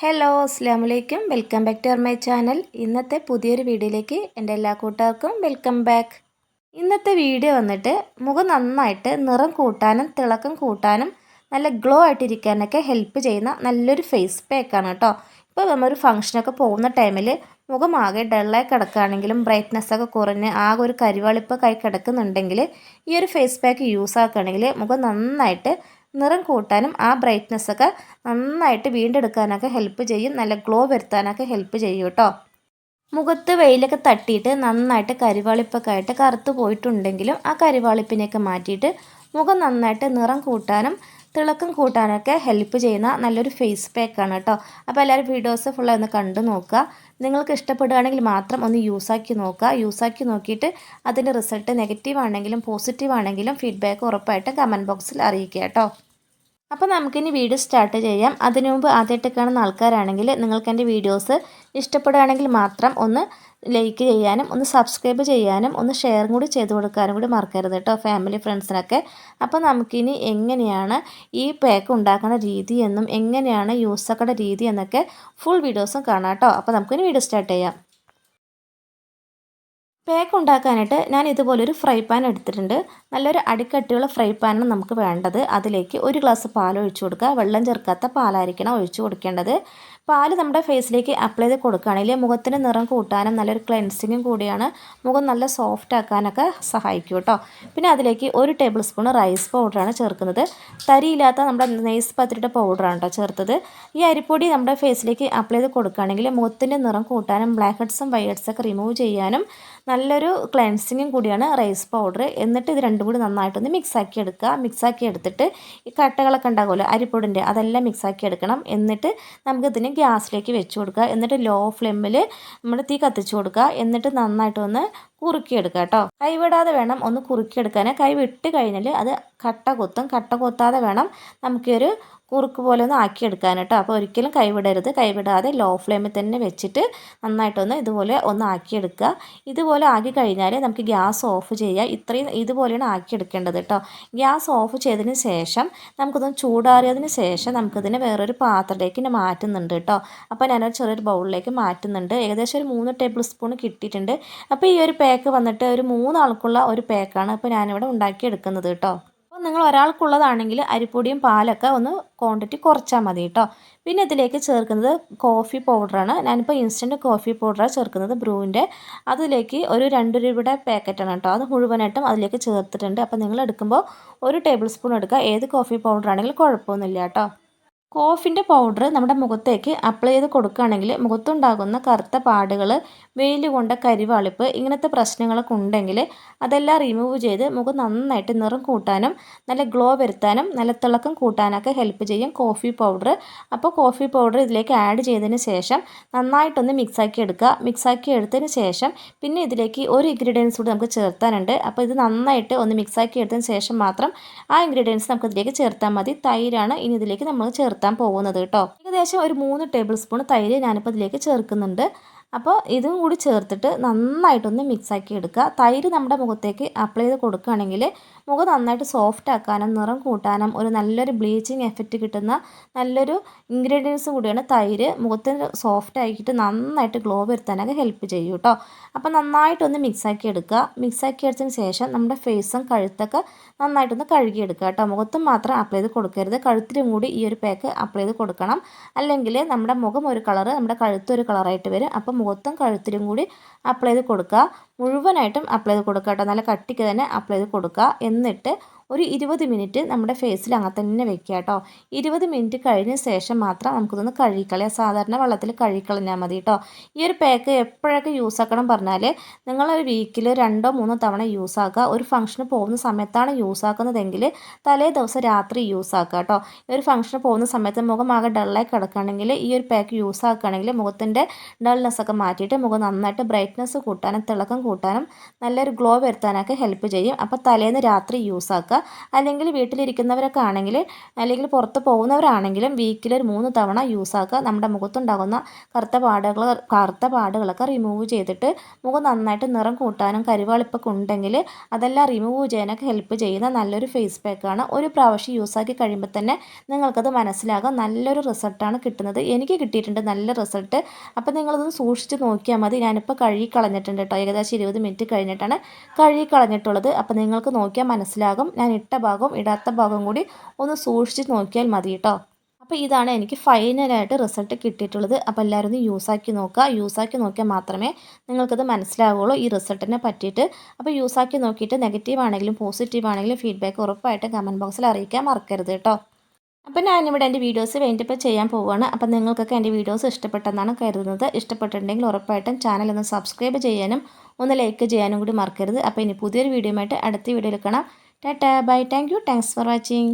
Hello അസ്സാം വലൈക്കും welcome back to our my channel ഇന്നത്തെ പുതിയൊരു വീഡിയോയിലേക്ക് എന്റെ എല്ലാ കൂട്ടുകാർക്കും വെൽക്കം ബാക്ക് ഇന്നത്തെ വീഡിയോ വന്നിട്ട് മുഖം നന്നായിട്ട് നിറം കൂട്ടാനും തിളക്കം കൂട്ടാനും നല്ല ഗ്ലോ ആയിട്ടിരിക്കാനൊക്കെ ഹെൽപ്പ് ചെയ്യുന്ന നല്ലൊരു ഫേസ് പാക്കാണ് കേട്ടോ. ഇപ്പോൾ നമ്മളൊരു ഫംഗ്ഷനൊക്കെ പോകുന്ന ടൈമിൽ മുഖം ആകെ ഡള്ളായി കിടക്കുകയാണെങ്കിലും ബ്രൈറ്റ്നെസ്സൊക്കെ കുറഞ്ഞ് ആകെ ഒരു കരിവാളിപ്പ് കൈ കിടക്കുന്നുണ്ടെങ്കിൽ ഈ ഒരു ഫേസ് പാക്ക് യൂസ് ആക്കുകയാണെങ്കിൽ മുഖം നന്നായിട്ട് നിറം കൂട്ടാനും ആ ബ്രൈറ്റ്നെസ്സൊക്കെ നന്നായിട്ട് വീണ്ടെടുക്കാനൊക്കെ ഹെൽപ്പ് ചെയ്യും. നല്ല ഗ്ലോ വരുത്താനൊക്കെ ഹെൽപ്പ് ചെയ്യും കേട്ടോ മുഖത്ത് വെയിലൊക്കെ തട്ടിയിട്ട് നന്നായിട്ട് കരിവാളിപ്പൊക്കെ ആയിട്ട് കറുത്ത് പോയിട്ടുണ്ടെങ്കിലും ആ കരിവാളിപ്പിനെയൊക്കെ മാറ്റിയിട്ട് മുഖം നന്നായിട്ട് നിറം കൂട്ടാനും തിളക്കം കൂട്ടാനൊക്കെ ഹെൽപ്പ് ചെയ്യുന്ന നല്ലൊരു ഫേസ് പാക്കാണ് കേട്ടോ അപ്പോൾ എല്ലാവരും വീഡിയോസ് ഫുള്ള് ഒന്ന് കണ്ടു നോക്കുക. നിങ്ങൾക്ക് ഇഷ്ടപ്പെടുകയാണെങ്കിൽ മാത്രം ഒന്ന് യൂസാക്കി നോക്കുക. യൂസാക്കി നോക്കിയിട്ട് അതിന്റെ റിസൾട്ട് നെഗറ്റീവ് ആണെങ്കിലും പോസിറ്റീവ് ആണെങ്കിലും ഫീഡ്ബാക്ക് ഉറപ്പായിട്ട് കമന്റ് ബോക്സിൽ അറിയിക്കുക കേട്ടോ അപ്പോൾ നമുക്കിനി വീഡിയോ സ്റ്റാർട്ട് ചെയ്യാം. അതിനു മുമ്പ് ആദ്യമായിട്ട് കാണുന്ന ആൾക്കാരാണെങ്കിൽ നിങ്ങൾക്ക് എന്റെ വീഡിയോസ് ഇഷ്ടപ്പെടുകയാണെങ്കിൽ മാത്രം ഒന്ന് ലൈക്ക് ചെയ്യാനും ഒന്ന് സബ്സ്ക്രൈബ് ചെയ്യാനും ഒന്ന് ഷെയറും കൂടി ചെയ്ത് കൊടുക്കാനും കൂടി മറക്കരുത് കേട്ടോ ഫാമിലി ഫ്രണ്ട്സിനൊക്കെ. അപ്പോൾ നമുക്കിനി എങ്ങനെയാണ് ഈ പാക്ക് ഉണ്ടാക്കുന്ന രീതി എന്നും എങ്ങനെയാണ് യൂസ് ആക്കേണ്ട രീതി എന്നൊക്കെ ഫുൾ വീഡിയോസും കാണാം കേട്ടോ. അപ്പോൾ നമുക്കിനി വീഡിയോ സ്റ്റാർട്ട് ചെയ്യാം. പേക്ക് ഉണ്ടാക്കാനായിട്ട് ഞാൻ ഇതുപോലൊരു ഫ്രൈ പാൻ എടുത്തിട്ടുണ്ട്. നല്ലൊരു അടിക്കട്ടിയുള്ള ഫ്രൈ പാനാണ് നമുക്ക് വേണ്ടത്. അതിലേക്ക് ഒരു ഗ്ലാസ് പാൽ ഒഴിച്ചു കൊടുക്കുക. വെള്ളം ചേർക്കാത്ത പാലായിരിക്കണം ഒഴിച്ചു കൊടുക്കേണ്ടത്. പാൽ നമ്മുടെ ഫേസിലേക്ക് അപ്ലൈ ചെയ്ത് കൊടുക്കുകയാണെങ്കിൽ മുഖത്തിന് നിറം കൂട്ടാനും നല്ലൊരു ക്ലെൻസിങ്ങും കൂടിയാണ്. മുഖം നല്ല സോഫ്റ്റ് ആക്കാനൊക്കെ സഹായിക്കും കേട്ടോ. പിന്നെ അതിലേക്ക് ഒരു ടേബിൾ സ്പൂൺ റൈസ് പൗഡറാണ് ചേർക്കുന്നത്. തരിയില്ലാത്ത നമ്മുടെ നെയ്സ് പത്തിരിയുടെ പൗഡറാണ് കേട്ടോ ചേർത്തത്. ഈ അരിപ്പൊടി നമ്മുടെ ഫേസിലേക്ക് അപ്ലൈ ചെയ്ത് കൊടുക്കുകയാണെങ്കിൽ മുഖത്തിന്റെ നിറം കൂട്ടാനും ബ്ലാക്ക് ഹെഡ്സും വൈറ്റ് ഹെഡ്സൊക്കെ റിമൂവ് ചെയ്യാനും നല്ലൊരു ക്ലെൻസിങ്ങും കൂടിയാണ് റൈസ് പൗഡർ എന്നിട്ട് ഇത് രണ്ടും കൂടി നന്നായിട്ടൊന്ന് മിക്സാക്കി എടുക്കുക. മിക്സാക്കി എടുത്തിട്ട് ഈ കട്ടകളൊക്കെ ഉണ്ടാകുമല്ലോ അരിപ്പൊടിന്റെ അതെല്ലാം മിക്സാക്കി എടുക്കണം. എന്നിട്ട് നമുക്കിതിന് ഗ്യാസിലേക്ക് വെച്ച് കൊടുക്കുക. എന്നിട്ട് ലോ ഫ്ലെയിമിൽ നമ്മൾ തീ കത്തിച്ച് കൊടുക്കുക. എന്നിട്ട് നന്നായിട്ടൊന്ന് കുറുക്കിയെടുക്കുക കേട്ടോ. കൈവിടാതെ വേണം ഒന്ന് കുറുക്കിയെടുക്കാൻ കൈ വിട്ട് കഴിഞ്ഞാൽ അത് കട്ട കൊത്തും. കട്ട കൊത്താതെ വേണം നമുക്കൊരു കുറുക്ക് പോലെ ഒന്ന് ആക്കിയെടുക്കാൻ കേട്ടോ. അപ്പോൾ ഒരിക്കലും കൈവിടരുത്. കൈവിടാതെ ലോ ഫ്ലെയിമിൽ തന്നെ വെച്ചിട്ട് നന്നായിട്ടൊന്ന് ഇതുപോലെ ഒന്ന് ആക്കിയെടുക്കുക. ഇതുപോലെ ആക്കി കഴിഞ്ഞാൽ നമുക്ക് ഗ്യാസ് ഓഫ് ചെയ്യുക. ഇത്രയും ഇതുപോലെയാണ് ആക്കിയെടുക്കേണ്ടത് കേട്ടോ. ഗ്യാസ് ഓഫ് ചെയ്തതിന് ശേഷം നമുക്കൊന്ന് ചൂടാറിയതിന് ശേഷം നമുക്കിതിനെ വേറൊരു പാത്രത്തിലേക്ക് ഇനി മാറ്റുന്നുണ്ട് കേട്ടോ. അപ്പോൾ ഞാനൊരു ചെറിയൊരു ബൗളിലേക്ക് മാറ്റുന്നുണ്ട്. ഏകദേശം ഒരു മൂന്ന് ടേബിൾ സ്പൂൺ കിട്ടിയിട്ടുണ്ട്. അപ്പോൾ ഈ ഒരു പാക്ക് വന്നിട്ട് ഒരു മൂന്നാൾക്കുള്ള ഒരു പാക്കാണ് ഇപ്പോൾ ഞാനിവിടെ ഉണ്ടാക്കിയെടുക്കുന്നത് കേട്ടോ. അപ്പോൾ നിങ്ങൾ ഒരാൾക്കുള്ളതാണെങ്കിൽ അരിപ്പൊടിയും പാലൊക്കെ ഒന്ന് ക്വാണ്ടിറ്റി കുറച്ചാൽ മതി കേട്ടോ. പിന്നെ ഇതിലേക്ക് ചേർക്കുന്നത് കോഫി പൗഡറാണ് ഞാനിപ്പോൾ ഇൻസ്റ്റന്റ് കോഫി പൗഡറാണ് ചേർക്കുന്നത് ബ്രൂവിന്റെ അതിലേക്ക് ഒരു രണ്ട് രൂപയുടെ പാക്കറ്റാണ് കേട്ടോ. അത് മുഴുവനായിട്ടും അതിലേക്ക് ചേർത്തിട്ടുണ്ട്. അപ്പോൾ നിങ്ങൾ എടുക്കുമ്പോൾ ഒരു ടേബിൾ സ്പൂൺ എടുക്കുക. ഏത് കോഫി പൗഡറാണെങ്കിലും കുഴപ്പമൊന്നുമില്ല കേട്ടോ. കോഫിന്റെ പൗഡർ നമ്മുടെ മുഖത്തേക്ക് അപ്ലൈ ചെയ്ത് കൊടുക്കുകയാണെങ്കിൽ മുഖത്തുണ്ടാകുന്ന കറുത്ത പാടുകൾ വെയിൽ കൊണ്ട കരിവാളിപ്പ് ഇങ്ങനത്തെ പ്രശ്നങ്ങളൊക്കെ ഉണ്ടെങ്കിൽ അതെല്ലാം റിമൂവ് ചെയ്ത് മുഖം നന്നായിട്ട് നിറം കൂട്ടാനും നല്ല ഗ്ലോ വരുത്താനും നല്ല തിളക്കം കൂട്ടാനൊക്കെ ഹെൽപ്പ് ചെയ്യും കോഫി പൗഡർ അപ്പോൾ കോഫി പൗഡർ ഇതിലേക്ക് ആഡ് ചെയ്തതിന് ശേഷം നന്നായിട്ടൊന്ന് മിക്സാക്കി എടുക്കുക. മിക്സാക്കി എടുത്തതിന് ശേഷം പിന്നെ ഇതിലേക്ക് ഒരു ഇൻഗ്രീഡിയൻസ് കൂടി നമുക്ക് ചേർത്താനുണ്ട്. അപ്പോൾ ഇത് നന്നായിട്ട് ഒന്ന് മിക്സാക്കി എടുത്തതിന് ശേഷം മാത്രം ആ ഇൻഗ്രീഡിയൻസ് നമുക്ക് ഇതിലേക്ക് ചേർത്താൽ മതി. തൈരാണ് ഇനി ഇതിലേക്ക് നമ്മൾ ചേർത്ത് ചേർത്താൻ പോകുന്നത് കേട്ടോ. ഏകദേശം ഒരു മൂന്ന് ടേബിൾ സ്പൂൺ തൈര് ഞാനിപ്പോൾ ഇതിലേക്ക് ചേർക്കുന്നുണ്ട്. അപ്പോൾ ഇതും കൂടി ചേർത്തിട്ട് നന്നായിട്ടൊന്ന് മിക്സാക്കി എടുക്കുക. തൈര് നമ്മുടെ മുഖത്തേക്ക് അപ്ലൈ ചെയ്ത് കൊടുക്കുകയാണെങ്കിൽ മുഖം നന്നായിട്ട് സോഫ്റ്റ് ആക്കാനും നിറം കൂട്ടാനും ഒരു നല്ലൊരു ബ്ലീച്ചിങ് എഫക്റ്റ് കിട്ടുന്ന നല്ലൊരു ഇൻഗ്രീഡിയൻസ് കൂടിയാണ് തൈര്. മുഖത്തിന് സോഫ്റ്റ് ആക്കിയിട്ട് നന്നായിട്ട് ഗ്ലോ വരുത്താനൊക്കെ ഹെൽപ്പ് ചെയ്യും കേട്ടോ അപ്പോൾ നന്നായിട്ടൊന്ന് മിക്സാക്കി എടുക്കുക. മിക്സാക്കി എടുത്തതിന് ശേഷം നമ്മുടെ ഫേസും കഴുത്തൊക്കെ നന്നായിട്ടൊന്ന് കഴുകിയെടുക്കുക കേട്ടോ മുഖത്തും മാത്രം അപ്ലൈ ചെയ്ത് കൊടുക്കരുത്. കഴുത്തിലും കൂടി ഈ ഒരു പാക്ക് അപ്ലൈ ചെയ്ത് കൊടുക്കണം. അല്ലെങ്കിൽ നമ്മുടെ മുഖം ഒരു കളറ് നമ്മുടെ കഴുത്ത് ഒരു കളറായിട്ട് വരും. അപ്പോൾ മുഖത്തും കഴുത്തിലും കൂടി അപ്ലൈ ചെയ്ത് കൊടുക്കുക. മുഴുവനായിട്ടും അപ്ലൈ ചെയ്ത് കൊടുക്കുക കേട്ടോ നല്ല കട്ടിക്ക് തന്നെ അപ്ലൈ ചെയ്ത് കൊടുക്കുക എന്നിട്ട് ഒരു ഇരുപത് മിനിറ്റ് നമ്മുടെ ഫേസിൽ അങ്ങനെ തന്നെ വെക്കുക കേട്ടോ. ഇരുപത് മിനിറ്റ് കഴിഞ്ഞ ശേഷം മാത്രം നമുക്കിതൊന്ന് കഴുകിക്കളയാം. സാധാരണ വെള്ളത്തിൽ കഴുകിക്കളഞ്ഞാൽ മതി കേട്ടോ. ഈ ഒരു പാക്ക് എപ്പോഴൊക്കെ യൂസ് ആക്കണം പറഞ്ഞാൽ നിങ്ങളൊരു വീക്കിൽ രണ്ടോ മൂന്നോ തവണ യൂസ് ആക്കുക. ഒരു ഫംഗ്ഷന് പോകുന്ന സമയത്താണ് യൂസ് ആക്കുന്നതെങ്കിൽ തലേ ദിവസം രാത്രി യൂസ് ആക്കുക കേട്ടോ. ഈ ഒരു ഫംഗ്ഷന് പോകുന്ന സമയത്ത് മുഖം ആകെ ഡള്ളായി കിടക്കുകയാണെങ്കിൽ ഈ ഒരു പാക്ക് യൂസ് ആക്കുകയാണെങ്കിൽ മുഖത്തിന്റെ ഡൾനെസ് ഒക്കെ മാറ്റിയിട്ട് മുഖം നന്നായിട്ട് ബ്രൈറ്റ്നസ് കൂട്ടാനും തിളക്കം കൂട്ടാനും നല്ലൊരു ഗ്ലോ വരുത്താനൊക്കെ ഹെൽപ്പ് ചെയ്യും. അപ്പോൾ തലേന്ന് രാത്രി യൂസ് ആക്കുക. അല്ലെങ്കിൽ വീട്ടിലിരിക്കുന്നവരൊക്കെ ആണെങ്കിൽ അല്ലെങ്കിൽ പുറത്ത് പോകുന്നവരാണെങ്കിലും വീക്കിൽ ഒരു മൂന്ന് തവണ യൂസ് ആക്കുക. നമ്മുടെ മുഖത്തുണ്ടാകുന്ന കറുത്ത പാടുകൾ കറുത്ത പാടുകളൊക്കെ റിമൂവ് ചെയ്തിട്ട് മുഖം നന്നായിട്ട് നിറം കൂട്ടാനും കരുവാളിപ്പൊക്കെ ഉണ്ടെങ്കിൽ അതെല്ലാം റിമൂവ് ചെയ്യാനൊക്കെ ഹെൽപ്പ് ചെയ്യുന്ന നല്ലൊരു ഫേസ് പാക്കാണ് ഒരു പ്രാവശ്യം യൂസ് ആക്കി കഴിയുമ്പോൾ തന്നെ നിങ്ങൾക്കത് മനസ്സിലാകാം. നല്ലൊരു റിസൾട്ടാണ് കിട്ടുന്നത്. എനിക്ക് കിട്ടിയിട്ടുണ്ട് നല്ല റിസൾട്ട് അപ്പോൾ നിങ്ങളതൊന്ന് സൂക്ഷിച്ച് നോക്കിയാൽ മതി. ഞാനിപ്പോൾ കഴുകി കളഞ്ഞിട്ടുണ്ട് കേട്ടോ. ഏകദേശം ഇരുപത് മിനിറ്റ് കഴിഞ്ഞിട്ടാണ് കഴുകി കളഞ്ഞിട്ടുള്ളത്. അപ്പോൾ നിങ്ങൾക്ക് നോക്കിയാൽ മനസ്സിലാകും. ഞാൻ ഇട്ട ഭാഗവും ഇടാത്ത ഭാഗവും കൂടി ഒന്ന് സൂക്ഷിച്ച് നോക്കിയാൽ മതി കേട്ടോ അപ്പോൾ ഇതാണ് എനിക്ക് ഫൈനലായിട്ട് റിസൾട്ട് കിട്ടിയിട്ടുള്ളത്. അപ്പോൾ എല്ലാവരും ഒന്ന് യൂസാക്കി നോക്കുക. യൂസാക്കി നോക്കിയാൽ മാത്രമേ നിങ്ങൾക്കത് മനസ്സിലാവുകയുള്ളൂ ഈ റിസൾട്ടിനെ പറ്റിയിട്ട്. അപ്പോൾ യൂസാക്കി നോക്കിയിട്ട് നെഗറ്റീവ് ആണെങ്കിലും പോസിറ്റീവ് ആണെങ്കിലും ഫീഡ്ബാക്ക് ഉറപ്പായിട്ട് കമന്റ് ബോക്സിൽ അറിയിക്കാൻ മറക്കരുത് കേട്ടോ അപ്പോൾ ഞാനിവിടെ എന്റെ വീഡിയോസ് വേണ്ടിയപ്പോൾ ചെയ്യാൻ പോവുകയാണ്. അപ്പോൾ നിങ്ങൾക്കൊക്കെ എന്റെ വീഡിയോസ് ഇഷ്ടപ്പെട്ടെന്നാണ് കരുതുന്നത്. ഇഷ്ടപ്പെട്ടിട്ടുണ്ടെങ്കിൽ ഉറപ്പായിട്ടും ചാനൽ ഒന്ന് സബ്സ്ക്രൈബ് ചെയ്യാനും ഒന്ന് ലൈക്ക് ചെയ്യാനും കൂടി മറക്കരുത്. അപ്പോൾ ഇനി പുതിയൊരു വീഡിയോ ആയിട്ട് അടുത്ത വീഡിയോയിൽ കാണാം. Tata bye thank you thanks for watching